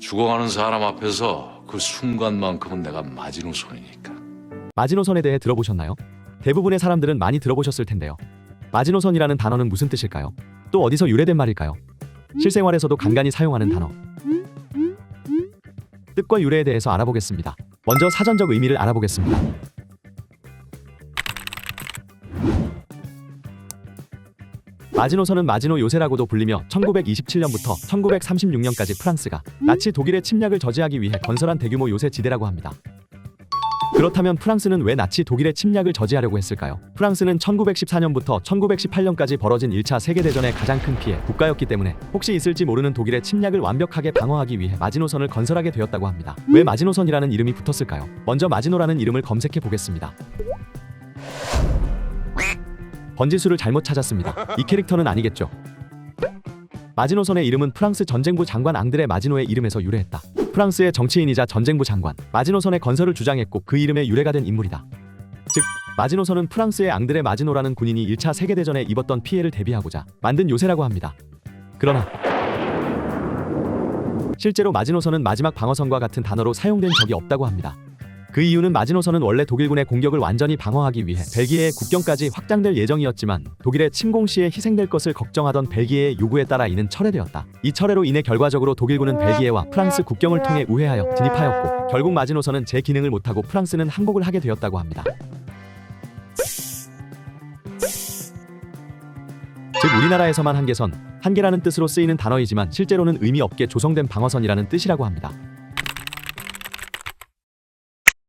죽어가는 사람 앞에서 그 순간만큼은 내가 마지노선이니까. 마지노선에 대해 들어보셨나요? 대부분의 사람들은 많이 들어보셨을 텐데요. 마지노선이라는 단어는 무슨 뜻일까요? 또 어디서 유래된 말일까요? 실생활에서도 간간히 사용하는 단어. 뜻과 유래에 대해서 알아보겠습니다. 먼저 사전적 의미를 알아보겠습니다. 마지노선은 마지노 요새라고도 불리며 1927년부터 1936년까지 프랑스가 나치 독일의 침략을 저지하기 위해 건설한 대규모 요새 지대라고 합니다. 그렇다면 프랑스는 왜 나치 독일의 침략을 저지하려고 했을까요? 프랑스는 1914년부터 1918년까지 벌어진 1차 세계대전의 가장 큰 피해 국가였기 때문에 혹시 있을지 모르는 독일의 침략을 완벽하게 방어하기 위해 마지노선을 건설하게 되었다고 합니다. 왜 마지노선이라는 이름이 붙었을까요? 먼저 마지노라는 이름을 검색해 보겠습니다. 번지수를 잘못 찾았습니다. 이 캐릭터는 아니겠죠? 마지노선의 이름은 프랑스 전쟁부 장관 앙드레 마지노의 이름에서 유래했다. 프랑스의 정치인이자 전쟁부 장관 마지노선의 건설을 주장했고 그 이름에 유래가 된 인물이다. 즉 마지노선은 프랑스의 앙드레 마지노라는 군인이 1차 세계대전에 입었던 피해를 대비하고자 만든 요새라고 합니다. 그러나 실제로 마지노선은 마지막 방어선과 같은 단어로 사용된 적이 없다고 합니다. 그 이유는 마지노선은 원래 독일군의 공격을 완전히 방어하기 위해 벨기에의 국경까지 확장될 예정이었지만 독일의 침공 시에 희생될 것을 걱정하던 벨기에의 요구에 따라 이는 철회되었다. 이 철회로 인해 결과적으로 독일군은 벨기에와 프랑스 국경을 통해 우회하여 진입하였고 결국 마지노선은 제 기능을 못하고 프랑스는 항복을 하게 되었다고 합니다. 즉 우리나라에서만 한계선, 한계라는 뜻으로 쓰이는 단어이지만 실제로는 의미 없게 조성된 방어선이라는 뜻이라고 합니다.